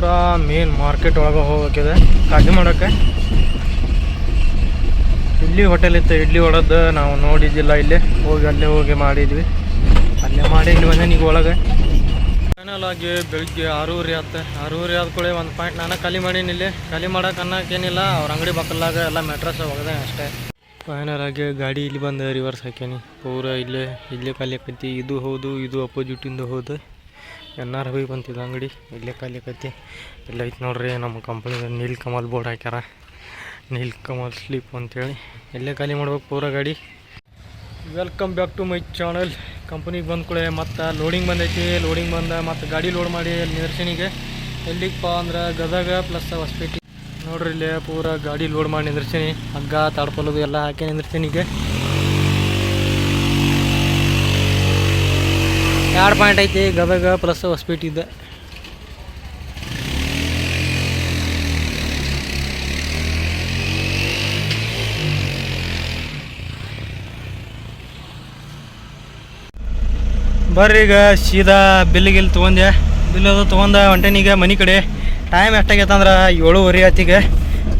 ಪೂರಾ main market ಒಳಗೆ ಹೋಗೋಕ್ಕಿದೆ. ಖಾಲಿ ಮಾಡೋಕ್ಕೆ. ಇಡ್ಲಿ ಹೋಟೆಲ್ ಇತ್ತು. ಇಡ್ಲಿ ಒಳದ್ದು ನಾವು ನೋಡಿದ್ದಿಲ್ಲ ಇಲ್ಲಿ. ಹೋಗಿ ಅಲ್ಲೇ ಹೋಗಿ ಮಾಡಿದ್ವಿ. ಅಲ್ಲೇ ಮಾಡಿ ಇಲ್ಲಿ ಬಂದೆ ನೀವು ಒಳಗೆ. ಫೈನಲ್ ಆಗಿ ಬೆಳಿಗ್ಗೆ ಆರೂರಿ ಆತ ಆರೂರಿ ಆದ ಕೂಡಲೇ ಒಂದು ಪಾಯಿಂಟ್ ನಾನು ಖಾಲಿ ಮಾಡೀನಿ ಇಲ್ಲಿ. ಖಾಲಿ ಮಾಡೋಕೆ ಅನ್ನೋಕ್ಕೇನಿಲ್ಲ ಅವ್ರ ಅಂಗಡಿ ಬಕ್ಕಲಾಗ ಎಲ್ಲ ಮೆಟ್ರಸ್ ಹೋಗದೆ ಅಷ್ಟೇ. ಫೈನಲ್ ಆಗಿ ಗಾಡಿ ಇಲ್ಲಿ ಬಂದು ರಿವರ್ಸ್ ಹಾಕ್ಯಾನಿ. ಪೂರ ಇಲ್ಲೇ ಇಲ್ಲೇ ಖಾಲಿ ಇದು ಹೌದು, ಇದು ಅಪೋಸಿಟಿಂದ ಹೌದು. ಎನ್ ಆರ್ ಬಿ ಬಂತಿದ್ದು ಅಂಗಡಿ. ಇಲ್ಲೇ ಆಕೈತಿ ಇಲ್ಲ ಐತೆ ನೋಡ್ರಿ, ನಮ್ಮ ಕಂಪ್ನಿ ನೀಲ್ ಕಮಲ್ ಬೋರ್ಡ್ ಹಾಕ್ಯಾರ. ನೀಲ್ ಕಮಲ್ ಸ್ಲೀಪ್ ಅಂತೇಳಿ. ಇಲ್ಲೇ ಖಾಲಿ ಮಾಡ್ಬೇಕು ಪೂರ ಗಾಡಿ. Welcome back to my channel ಕಂಪ್ನಿಗೆ ಬಂದ ಕೂಡ ಮತ್ತು ಲೋಡಿಂಗ್ ಬಂದೈತಿ. ಲೋಡಿಂಗ್ ಬಂದ ಮತ್ತು ಗಾಡಿ ಲೋಡ್ ಮಾಡಿ ಅಲ್ಲಿ ನಿದರ್ಶನಿಗೆ ಎಲ್ಲಿಗಪ್ಪ ಅಂದ್ರೆ ಗದಗ ಪ್ಲಸ್ ಹೊಸಪೇಟೆ. ನೋಡ್ರಿ ಇಲ್ಲೇ ಪೂರ ಗಾಡಿ ಲೋಡ್ ಮಾಡಿ ನಿಂದಿರ್ತೀನಿ ಹಗ್ಗ ತಾಡ್ಕೊಳ್ಳೋದು ಎಲ್ಲ ಹಾಕಿ ನಿದರ್ಶನಿಗೆ. ಎರಡು ಪಾಯಿಂಟ್ ಐತಿ ಗದಗ ಪ್ಲಸ್ ಹೊಸಪೇಟೆ ಇದೆ ಬರ್ರಿ ಈಗ ಸೀದಾ ಬಿಲ್ ಗಿಲ್ ತೊಗೊಂಡೆ ಬಿಲ್ ಅದು ತೊಗೊಂಡ ಹೊಂಟೇನೀಗ ಮನೆ ಕಡೆ. ಟೈಮ್ ಎಷ್ಟಾಗೈತೆ ಅಂದ್ರೆ ಏಳುವರೆ ಆತಿಗೆ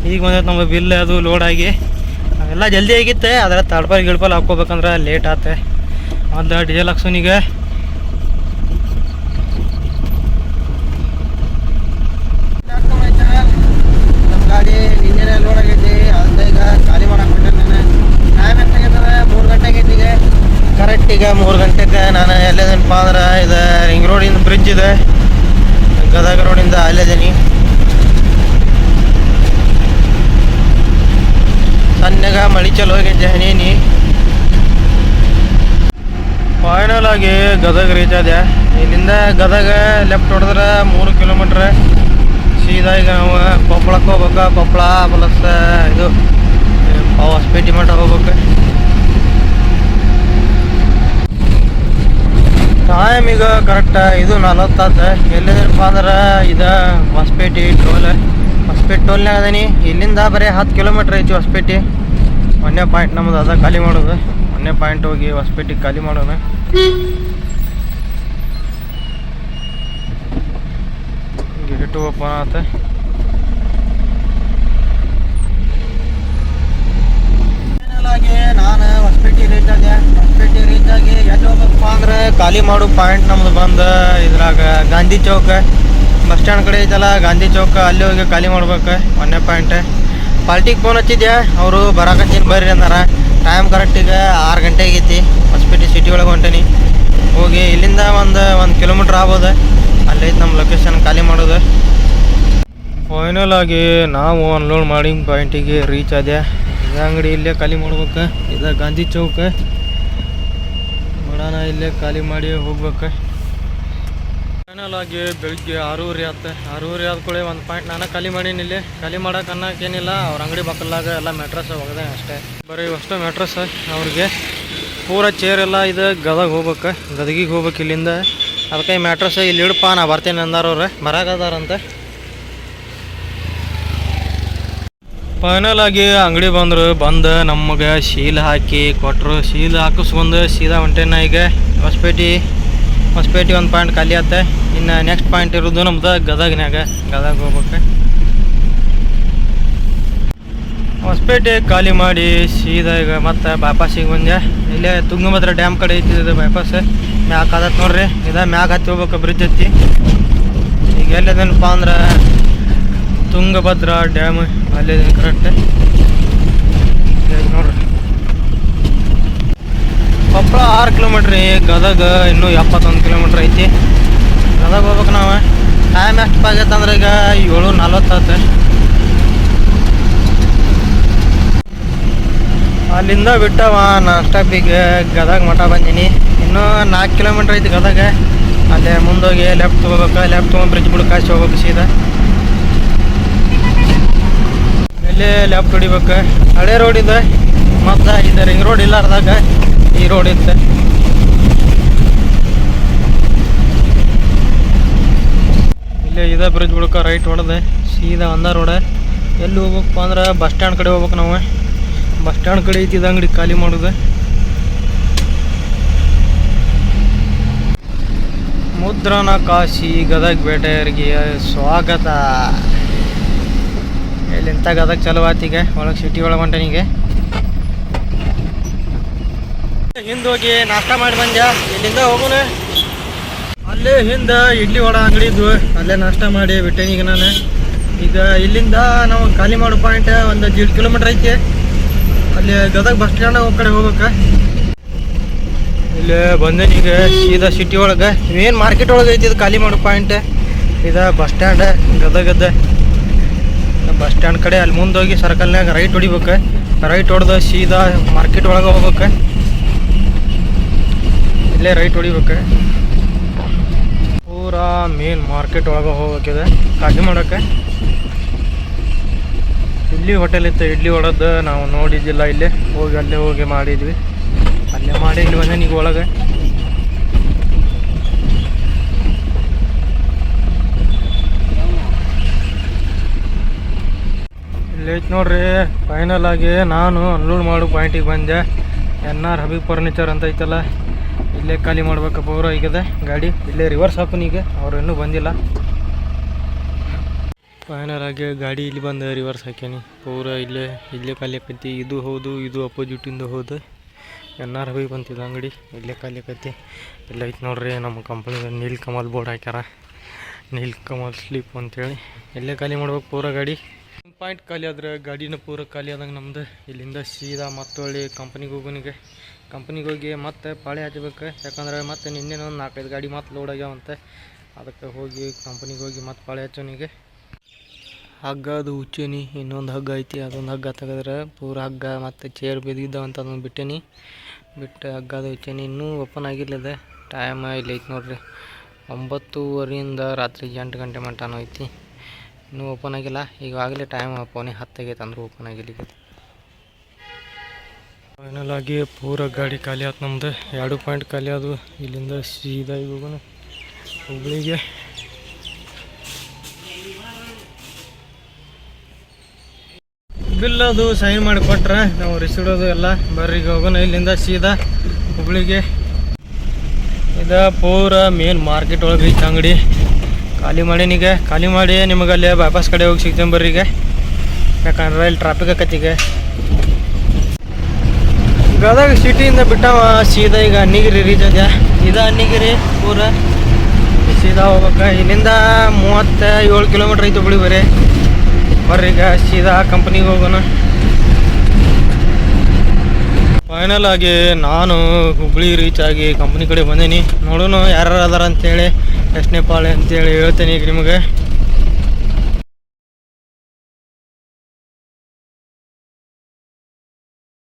ಈಗ. ಬಂದೈತೆ ನಮ್ಮ ಬಿಲ್ ಅದು ಲೋಡ್ ಆಗಿ. ಎಲ್ಲ ಜಲ್ದಿ ಆಗಿತ್ತೆ ಅದರ ತಡ್ಪಲ್ ಗಿಡ್ಪಲ್ ಹಾಕ್ಕೋಬೇಕಂದ್ರೆ ಲೇಟ್ ಆತೆ ಒಂದು ಡೀಸೆಲ್ ಹಾಕ್ಸೋನಿಗೆ ನಮ್ಮ ಗಾಡಿ ನಿನ್ನೆ ಲೋಡ್ ಆಗೈತಿ ಅದನ್ನ ಈಗ ಖಾಲಿ ಮಾಡಕ್ ಹೊಂಟೇನಿ ನಾನು ಟೈಮ್ ಎಷ್ಟಾಗೈತಂದ್ರೆ ಮೂರು ಗಂಟೆ ಆಗೈತಿ ಈಗ ಕರೆಕ್ಟ್ ಈಗ ಮೂರು ಗಂಟೆಗೆ ನಾನು ಎಲ್ಲಿದ್ದೀನಪ್ಪ ಅಂದ್ರೆ ಇದು ರಿಂಗ್ ರೋಡಿಂದ ಬ್ರಿಡ್ಜ್ ಇದೆ. ಗದಗ ರೋಡಿಂದ ಅಲ್ಲಿದ್ದೀನಿ ಸಣ್ಣಗ ಮಳಿ ಚಲೋ ಹೋಗಿದ್ದೆ ಹನೀನಿ ಫೈನಲ್ ಆಗಿ ಗದಗ ರೀಚ್ ಆದ್ಯ ಇಲ್ಲಿಂದ ಗದಗ ಲೆಫ್ಟ್ ಹೊಡೆದ್ರೆ ಮೂರು ಕಿಲೋಮೀಟ್ರ್ ಸೀದಾ ಈಗ ನಾವು ಕೊಪ್ಪಳಕ್ಕೆ ಹೋಗ್ಬೇಕು, ಕೊಪ್ಪಳ ಪ್ಲಸ್ ಇದು ಹೊಸಪೇಟೆ ಮಠ ಹೋಗ್ಬೇಕು. ಟೈಮ್ ಈಗ ಕರೆಕ್ಟ್ ಇದು ನಲವತ್ತಾತ. ಎಲ್ಲಿದ್ರಪ್ಪ ಅಂದ್ರೆ ಇದು ಹೊಸಪೇಟೆ ಟೋಲ್. ಹೊಸಪೇಟೆ ಟೋಲ್ನಾಗ ಅದೀನಿ. ಇಲ್ಲಿಂದ ಬರೀ ಹತ್ತು ಕಿಲೋಮೀಟ್ರ್ ಐತಿ ಹೊಸಪೇಟೆ. ಒಂದೇ ಪಾಯಿಂಟ್ ನಮ್ದು ಅದ ಖಾಲಿ ಮಾಡೋದು. ಒಂದೇ ಪಾಯಿಂಟ್ ಹೋಗಿ ಹೊಸಪೇಟೆಗೆ ಖಾಲಿ ಮಾಡೋಣ ಗೇಟ್ ಓಪನ್ ಆತ ಫೈನಲ್ ಆಗಿ ನಾನು ಹೊಸಪೇಟೆ ರೀಚ್ ಆದೆ ಹೊಸಪೇಟೆ ರೀಚ್ ಆಗಿ ಎಲ್ಲಿ ಹೋಗ್ಬೇಕಪ್ಪ ಅಂದ್ರೆ ಖಾಲಿ ಮಾಡೋ ಪಾಯಿಂಟ್ ನಮ್ದು ಬಂದು ಇದ್ರಾಗ ಗಾಂಧಿ ಚೌಕ. ಬಸ್ ಸ್ಟ್ಯಾಂಡ್ ಕಡೆ ಐತಲ್ಲ, ಗಾಂಧಿ ಚೌಕ, ಅಲ್ಲಿ ಹೋಗಿ ಖಾಲಿ ಮಾಡ್ಬೇಕು ಒಂದನೇ ಪಾಯಿಂಟ್. ಪಾರ್ಟಿಗೆ ಫೋನ್ ಹಚ್ಚಿದ್ಯಾ? ಅವರು ಬರಾಕತ್ತೀನಿ ಬರ್ರಿ ಅಂದಾರ. ಟೈಮ್ ಕರೆಕ್ಟಿಗೆ ಆರು ಗಂಟೆ ಆಗೈತಿ. ಹೊಸಪೇಟೆ ಸಿಟಿ ಒಳಗೆ ಹೊಂಟೇನಿ. ಹೋಗಿ ಇಲ್ಲಿಂದ ಒಂದು ಒಂದು ಕಿಲೋಮೀಟ್ರ್ ಆಗ್ಬೋದು? ಅಲ್ಲೈತೆ ನಮ್ಮ ಲೊಕೇಶನ್ ಖಾಲಿ ಮಾಡೋದು. ಫೈನಲ್ ಆಗಿ ನಾವು ಅನ್ಲೋಡ್ ಮಾಡಿ ಪಾಯಿಂಟಿಗೆ ರೀಚ್ ಆದ್ಯಾ? ಇದೇ ಅಂಗಡಿ ಇಲ್ಲೇ ಖಾಲಿ ಮಾಡ್ಬೇಕು. ಇದ ಗಾಂಧಿ ಚೌಕ. ಮಾಡೋಣ ಇಲ್ಲೇ ಖಾಲಿ ಮಾಡಿ ಹೋಗ್ಬೇಕು. ಫೈನಲ್ ಆಗಿ ಬೆಳಿಗ್ಗೆ ಆರೂರಿ ಆತ. ಆರೂವರೆ ಆದ ಕೂಡಲೇ ಒಂದು ಪಾಯಿಂಟ್ ನಾನು ಖಾಲಿ ಮಾಡೀನಿ ಇಲ್ಲಿ. ಖಾಲಿ ಮಾಡೋಕೆ ಅನ್ನೋಕ್ಕೇನಿಲ್ಲ ಅವ್ರ ಅಂಗಡಿ ಬಕ್ಕಲಾಗ ಎಲ್ಲ ಮೆಟ್ರಸ್ ಹೋಗದೆ ಅಷ್ಟೇ. ಬರೀ ಅಷ್ಟು ಮೆಟ್ರಸ್ ಅವ್ರಿಗೆ. ಪೂರ ಚೇರ್ ಎಲ್ಲ ಇದು ಗದಗ ಹೋಗ್ಬೇಕು. ಗದಗಿಗೆ ಹೋಗ್ಬೇಕು ಇಲ್ಲಿಂದ. ಅದಕ್ಕೆ ಈ ಮ್ಯಾಟ್ರಸ್ ಇಲ್ಲಿ ಇಡಪ್ಪ ನಾ ಬರ್ತೀನಿ ಅಂದಾರವ್ರೆ ಬರಾಕದಾರಂತೆ ಫೈನಲ್ ಆಗಿ ಅಂಗಡಿ ಬಂದರು, ಬಂದು ನಮಗೆ ಶೀಲ್ ಹಾಕಿ ಕೊಟ್ಟರು ಶೀಲ್ ಹಾಕಿಸ್ಕೊಂಡು ಸೀದಾ ಹೊಂಟೇನ ಈಗ. ಹೊಸಪೇಟೆ ಹೊಸಪೇಟೆ ಒಂದು ಪಾಯಿಂಟ್ ಖಾಲಿ ಆತ. ಇನ್ನು ನೆಕ್ಸ್ಟ್ ಪಾಯಿಂಟ್ ಇರೋದು ನಮ್ದು ಗದಗ್ನಾಗ ಗದಗ ಹೋಗ್ಬೇಕು. ಹೊಸಪೇಟೆ ಖಾಲಿ ಮಾಡಿ ಸೀದಾ ಈಗ ಮತ್ತೆ ಬೈಪಾಸಿಗೆ ಬಂದೆ. ಇಲ್ಲೇ ತುಂಗಭದ್ರ ಡ್ಯಾಮ್ ಕಡೆ ಐತಿ ಇದು ಬೈಪಾಸ್ ಮ್ಯಾಕ್ ಆದತ್ ನೋಡ್ರಿ. ಇದ ಮ್ಯಾಗ ಹತ್ತಿ ಹೋಗ್ಬೇಕು ಬ್ರಿಡ್ಜ್ ಐತಿ. ಈಗ ಎಲ್ಲಿದೇನಪ್ಪ ಅಂದ್ರೆ ತುಂಗಭದ್ರಾ ಡ್ಯಾಮ್ ಅಲ್ಲಿ ಕರೆಕ್ಟ್. ನೋಡ್ರಿ. ಕೊಪ್ಪಳ ಆರು ಕಿಲೋಮೀಟ್ರ್ ಗದಗ ಇನ್ನೂ ಎಪ್ಪತ್ತೊಂದು ಕಿಲೋಮೀಟ್ರ್ ಐತಿ. ಗದಗ ಹೋಗ್ಬೇಕು ನಾವು. ಟೈಮ್ ಎಷ್ಟು ಆಗೈತೆ ಅಂದ್ರೆ ಈಗ ಏಳು ನಲ್ವತ್ತೈತೆ ಅಲ್ಲಿಂದ ಬಿಟ್ಟವ ನಾನ್ ಗದಗ ಮಠ ಬಂದೀನಿ. ಇನ್ನೂ ನಾಲ್ಕು ಕಿಲೋಮೀಟ್ರ್ ಐತಿ ಗದಗ. ಅಲ್ಲೇ ಮುಂದೋಗಿ ಲೆಫ್ಟ್ ತೊಗೋಬೇಕು ಲೆಫ್ಟ್ ತೊಗೊಂಡು ಬ್ರಿಡ್ಜ್ ಬಿಡ್ಕಾಸಿ ಹೋಗ್ಬೇಕು ಸೀದಾ. ಇಲ್ಲೇ ಲ್ಯಾಬ್ ಹೊಡಿಬೇಕು ಹಳೆ ರೋಡ್ ಇದೆ. ಮತ್ತು ಇದು. ರಿಂಗ್ ರೋಡ್ ಇಲ್ಲಾರ್ದಾಗ ಈ ರೋಡ್ ಇತ್ತು. ಇಲ್ಲೇ ಇದೆ ಬ್ರಿಡ್ಜ್ ಬಿಡ್ಕ ರೈಟ್ ಹೊಡೆದೆ. ಸೀದಾ ಒಂದ ರೋಡ ಎಲ್ಲಿ ಹೋಗ್ಬೇಕಪ್ಪ ಅಂದ್ರೆ ಬಸ್ ಸ್ಟ್ಯಾಂಡ್ ಕಡೆ ಹೋಗ್ಬೇಕು ನಾವು. ಬಸ್ ಸ್ಟ್ಯಾಂಡ್ ಕಡೆ ಐತಿ, ಇದು ಅಂಗಡಿ ಖಾಲಿ ಮಾಡೋದು. ಮುದ್ರಣ ಕಾಶಿ ಗದಗ ಬೇಟೆಯರಿಗೆ ಸ್ವಾಗತ. ಇಲ್ಲಿಂತ ಗದಗ ಚಲೋ ಆತೀಗ ಒಳಗೆ ಸಿಟಿ ಒಳಗೆ ಹಿಂದೆ ಹೋಗಿ ನಾಷ್ಟ ಮಾಡಿ ಬಂದ್ಯಾ? ಇಲ್ಲಿಂದ ಹೋಗೋಣ ಅಲ್ಲೇ ಹಿಂದೆ ಇಡ್ಲಿ ವಡ ಅಂಗಡಿ ಇದ್ವು ಅಲ್ಲೇ ನಾಷ್ಟ ಮಾಡಿ ಬಿಟ್ಟೇನಿ ಈಗ ನಾನು. ಈಗ ಇಲ್ಲಿಂದ ನಾವು ಖಾಲಿ ಮಾಡೋ ಪಾಯಿಂಟ್ ಒಂದು ದೀಡ್ ಕಿಲೋಮೀಟ್ರ್ ಐತಿ. ಅಲ್ಲಿ ಗದಗ ಬಸ್ ಸ್ಟ್ಯಾಂಡ್ ಕಡೆ ಹೋಗ್ಬೇಕು. ಇಲ್ಲಿ ಬಂದೇನಿ ಈಗ ಸೀದಾ ಸಿಟಿ ಒಳಗೆ. ಏನು ಮಾರ್ಕೆಟ್ ಒಳಗೆ ಐತಿ ಇದು ಖಾಲಿ ಮಾಡೋ ಪಾಯಿಂಟ್ ಇದು ಬಸ್ ಸ್ಟ್ಯಾಂಡ್ ಗದಗದ ಬಸ್ ಸ್ಟ್ಯಾಂಡ್ ಕಡೆ ಅಲ್ಲಿ ಮುಂದೆ ಹೋಗಿ ಸರ್ಕಲ್ನಾಗ ರೈಟ್ ಹೊಡಿಬೇಕು. ರೈಟ್ ಹೊಡೆದು ಸೀದಾ ಮಾರ್ಕೆಟ್ ಒಳಗೆ ಹೋಗ್ಬೇಕು. ಇಲ್ಲೇ ರೈಟ್ ಹೊಡಿಬೇಕು. ಪೂರಾ ಮೇನ್ ಮಾರ್ಕೆಟ್ ಒಳಗೆ ಹೋಗ್ಬೇಕಿದೆ ಕಾಫಿ ಮಾಡೋಕ್ಕೆ ಇಡ್ಲಿ ಹೋಟೆಲ್ ಇತ್ತು. ಇಡ್ಲಿ ಹೊಡೆದು ನಾವು ನೋಡಿದ್ದಿಲ್ಲ ಇಲ್ಲಿ. ಹೋಗಿ ಅಲ್ಲೇ ಹೋಗಿ ಮಾಡಿದ್ವಿ. ಅಲ್ಲೇ ಮಾಡಿ ಇಲ್ಲಿ ಬಂದೆ ಈಗ ಒಳಗೆ. ಐತೆ ನೋಡ್ರಿ ಫೈನಲ್ ಆಗಿ ನಾನು ಅನ್ಲೋಡ್ ಮಾಡೋ ಪಾಯಿಂಟಿಗೆ ಬಂದೆ. ಎನ್ ಆರ್ ಹಬಿ ಫರ್ನಿಚರ್ ಅಂತ ಐತಲ್ಲ, ಇಲ್ಲೇ ಖಾಲಿ ಮಾಡ್ಬೇಕ ಪೂರ ಈಗಿದೆ ಗಾಡಿ ಇಲ್ಲೇ ರಿವರ್ಸ್ ಹಾಕೋನಿ ಈಗ, ಅವ್ರು ಇನ್ನೂ ಬಂದಿಲ್ಲ. ಫೈನಲ್ ಆಗಿ ಗಾಡಿ ಇಲ್ಲಿ ಬಂದು ರಿವರ್ಸ್ ಹಾಕ್ಯಾನಿ. ಪೂರ ಇಲ್ಲೇ ಇಲ್ಲೇ ಖಾಲಿ ಆಕೈತಿ. ಇದು ಹೌದು, ಇದು ಅಪೋಸಿಟಿಂದ ಹೌದು. ಎನ್ ಆರ್ ಹಬಿ ಬಂತಿದ್ದ ಅಂಗಡಿ, ಇಲ್ಲೇ ಖಾಲಿ ಇಲ್ಲ ಐತೆ ನೋಡ್ರಿ, ನಮ್ಮ ಕಂಪ್ನಿದ ನೀಲ್ ಕಮಲ್ ಬೋರ್ಡ್ ಹಾಕ್ಯಾರ. ನೀಲ್ ಕಮಲ್ ಸ್ಲೀಪ್ ಅಂತೇಳಿ. ಇಲ್ಲೇ ಖಾಲಿ ಮಾಡ್ಬೇಕು ಪೂರ ಗಾಡಿ. ಪಾಯಿಂಟ್ ಖಾಲಿ ಆದ್ರೆ ಗಾಡಿನ ಪೂರ ಖಾಲಿ ಆದಂಗೆ ನಮ್ದು. ಇಲ್ಲಿಂದ ಸೀದಾ ಮತ್ತೊಳ್ಳಿ ಕಂಪ್ನಿಗೆ ಹೋಗೋನಿಗೆ ಕಂಪ್ನಿಗೆ ಹೋಗಿ ಮತ್ತೆ ಪಾಳೆ ಹಚ್ಚಬೇಕು ಯಾಕಂದ್ರೆ ಮತ್ತೆ ನಿನ್ನೆ ಒಂದು ನಾಲ್ಕೈದು ಗಾಡಿ ಮತ್ತೆ ಲೋಡ್ ಆಗ್ಯಾವಂತೆ ಅದಕ್ಕೆ ಹೋಗಿ ಕಂಪ್ನಿಗೆ ಹೋಗಿ ಮತ್ತೆ ಪಾಳೆ ಹಚ್ಚೋನಿಗೆ ಹಗ್ಗ ಅದು ಉಚ್ಚೇನಿ ಇನ್ನೊಂದು ಹಗ್ಗ ಐತಿ. ಅದೊಂದು ಹಗ್ಗ ತೆಗೆದ್ರೆ ಪೂರ ಹಗ್ಗ ಮತ್ತು ಚೇರ್ ಬಿದ್ದಿದ್ದಾವಂತ ಅದನ್ನು ಬಿಟ್ಟೇನಿ. ಬಿಟ್ಟು ಹಗ್ಗ ಅದು ಉಚ್ಚೇನಿ ಇನ್ನೂ ಓಪನ್ ಆಗಿರ್ಲಿದೆ. ಟೈಮ್ ಇಲ್ಲಿ ಐತಿ ನೋಡ್ರಿ. ಒಂಬತ್ತುವರೆಯಿಂದ ರಾತ್ರಿ ಎಂಟು ಗಂಟೆ ಮಟ್ಟನೂ ಐತಿ. ಇನ್ನೂ ಓಪನ್ ಆಗಿಲ್ಲ. ಈಗಾಗಲೇ ಟೈಮ್ ಪೋನೆ ಹತ್ತಾಗೈತೆ ಅಂದ್ರೆ ಓಪನ್ ಆಗಿಲ್ಲ ಫೈನಲ್ ಆಗಿ ಪೂರ ಗಾಡಿ ಖಾಲಿ ಆಯ್ತು ನಮ್ದು. ಎರಡು ಪಾಯಿಂಟ್ ಖಾಲಿ ಅದು ಇಲ್ಲಿಂದ ಸೀದಾ ಈಗ ಹೋಗೋಣ ಹುಬ್ಳಿಗೆ. ಬಿಲ್ ಅದು ಸಹಿ ಮಾಡಿ ಕೊಟ್ರೆ ನಾವು ರಿಸಿಡೋದು ಎಲ್ಲ ಬರ್ರಿ ಹೋಗೋಣ. ಇಲ್ಲಿಂದ ಸೀದಾ ಹುಬ್ಳಿಗೆ. ಇದು ಪೂರ ಮೇನ್ ಮಾರ್ಕೆಟ್ ಒಳಗೆ ಅಂಗಡಿ. ಖಾಲಿ ಮಾಡೀನೀಗ ಖಾಲಿ ಮಾಡಿ ನಿಮಗೆ ಅಲ್ಲೇ ಬೈಪಾಸ್ ಕಡೆ ಹೋಗಿ ಸಿಗ್ತೇನೆ ಬರ್ರಿ ಈಗ. ಯಾಕಂದ್ರೆ ಇಲ್ಲಿ ಟ್ರಾಫಿಕ್ ಆಕತಿ ಈಗ. ಗದಗ ಸಿಟಿಯಿಂದ ಬಿಟ್ಟವ ಸೀದಾ ಈಗ ಅನ್ನಿಗಿರಿ ರೀಚ್ ಅದ ಸೀದಾ ಅನ್ನಿಗಿರಿ ಪೂರ. ಸೀದಾ ಹೋಗ್ಬೇಕು. ಇಲ್ಲಿಂದ ಮೂವತ್ತ ಏಳು ಕಿಲೋಮೀಟ್ರ್ ಐತೆ ಹುಬ್ಳಿ ಬರೀ. ಬರ್ರಿ ಈಗ ಸೀದಾ ಕಂಪ್ನಿಗೆ ಹೋಗೋಣ. ಫೈನಲ್ ಆಗಿ ನಾನು ಹುಬ್ಳಿ ರೀಚ್ ಆಗಿ ಕಂಪ್ನಿ ಕಡೆ ಬಂದೀನಿ. ನೋಡೋಣ ಯಾರು ಅದಾರ ಅಂತೇಳಿ ಎಷ್ಟನೇ ಪಾಳೆ ಅಂತೇಳಿ ಹೇಳ್ತೇನೆ ಈಗ ನಿಮಗೆ.